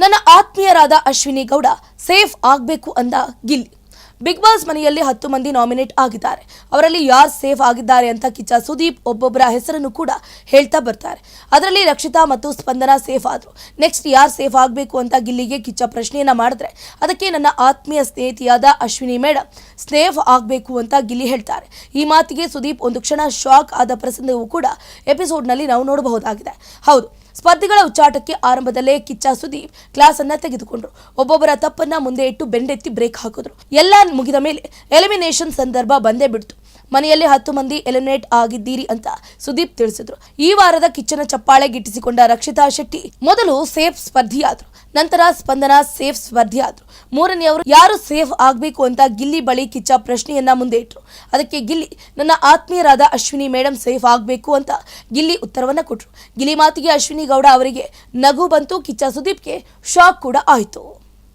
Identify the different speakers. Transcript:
Speaker 1: ನನ್ನ ಆತ್ಮೀಯರಾದ ಅಶ್ವಿನಿ ಗೌಡ ಸೇಫ್ ಆಗಬೇಕು ಅಂದ ಗಿಲ್ಲಿ ಬಿಗ್ ಬಾಸ್ ಮನೆಯಲ್ಲಿ ಹತ್ತು ಮಂದಿ ನಾಮಿನೇಟ್ ಆಗಿದ್ದಾರೆ. ಅವರಲ್ಲಿ ಯಾರು ಸೇಫ್ ಆಗಿದ್ದಾರೆ ಅಂತ ಕಿಚ್ಚ ಸುದೀಪ್ ಒಬ್ಬೊಬ್ಬರ ಹೆಸರನ್ನು ಕೂಡ ಹೇಳ್ತಾ ಬರ್ತಾರೆ. ಅದರಲ್ಲಿ ರಕ್ಷಿತಾ ಮತ್ತು ಸ್ಪಂದನ ಸೇಫ್ ಆದರು. ನೆಕ್ಸ್ಟ್ ಯಾರು ಸೇಫ್ ಆಗಬೇಕು ಅಂತ ಗಿಲ್ಲಿಗೆ ಕಿಚ್ಚ ಪ್ರಶ್ನೆಯನ್ನು ಮಾಡಿದ್ರೆ ಅದಕ್ಕೆ ನನ್ನ ಆತ್ಮೀಯ ಸ್ನೇಹಿತಿಯಾದ ಅಶ್ವಿನಿ ಮೇಡಮ್ ಸೇಫ್ ಆಗಬೇಕು ಅಂತ ಗಿಲ್ಲಿ ಹೇಳ್ತಾರೆ. ಈ ಮಾತಿಗೆ ಸುದೀಪ್ ಒಂದು ಕ್ಷಣ ಶಾಕ್ ಆದ ಪ್ರಸಂಗವೂ ಕೂಡ ಎಪಿಸೋಡ್ನಲ್ಲಿ ನಾವು ನೋಡಬಹುದಾಗಿದೆ. ಹೌದು ಸ್ಪರ್ಧಿಗಳ ಉಚ್ಚಾಟಕ್ಕೆ ಆರಂಭದಲ್ಲೇ ಕಿಚ್ಚ ಸುದೀಪ್ ಕ್ಲಾಸ್ ಅನ್ನ ತೆಗೆದುಕೊಂಡ್ರು. ಒಬ್ಬೊಬ್ಬರ ತಪ್ಪನ್ನ ಮುಂದೆ ಇಟ್ಟು ಬೆಂಡೆತ್ತಿ ಬ್ರೇಕ್ ಹಾಕಿದ್ರು. ಎಲ್ಲ ಮುಗಿದ ಮೇಲೆ ಎಲಿಮಿನೇಷನ್ ಸಂದರ್ಭ ಬಂದೇ ಬಿಡ್ತು. ಮನೆಯಲ್ಲಿ ಹತ್ತು ಮಂದಿ ಎಲಿಮಿನೇಟ್ ಆಗಿದ್ದೀರಿ ಅಂತ ಸುದೀಪ್ ತಿಳಿಸಿದ್ರು. ಈ ವಾರದ ಕಿಚ್ಚನ ಚಪ್ಪಾಳೆ ಗಿಟ್ಟಿಸಿಕೊಂಡ ರಕ್ಷಿತಾ ಶೆಟ್ಟಿ ಮೊದಲು ಸೇಫ್ ಸ್ಪರ್ಧಿಯಾದ್ರು ನಂತರ ಸ್ಪಂದನ ಸೇಫ್ ಸ್ಪರ್ಧಿಯಾದ್ರು ಮೂರನೆಯವರು ಯಾರು ಸೇಫ್ ಆಗಬೇಕು ಅಂತ ಗಿಲ್ಲಿ ಬಳಿ ಕಿಚ್ಚ ಪ್ರಶ್ನೆಯನ್ನ ಮುಂದೆ ಇಟ್ರು. ಅದಕ್ಕೆ ಗಿಲ್ಲಿ, ನನ್ನ ಆತ್ಮೀಯರಾದ ಅಶ್ವಿನಿ ಮೇಡಮ್ ಸೇಫ್ ಆಗಬೇಕು ಅಂತ ಗಿಲ್ಲಿ ಉತ್ತರವನ್ನ ಕೊಟ್ರು. ಗಿಲ್ಲಿ ಮಾತಿಗೆ ಅಶ್ವಿನಿ ಗೌಡ ಅವರಿಗೆ ನಗು ಬಂತು, ಕಿಚ್ಚ ಸುದೀಪ್ಗೆ ಶಾಕ್ ಕೂಡ ಆಯಿತು.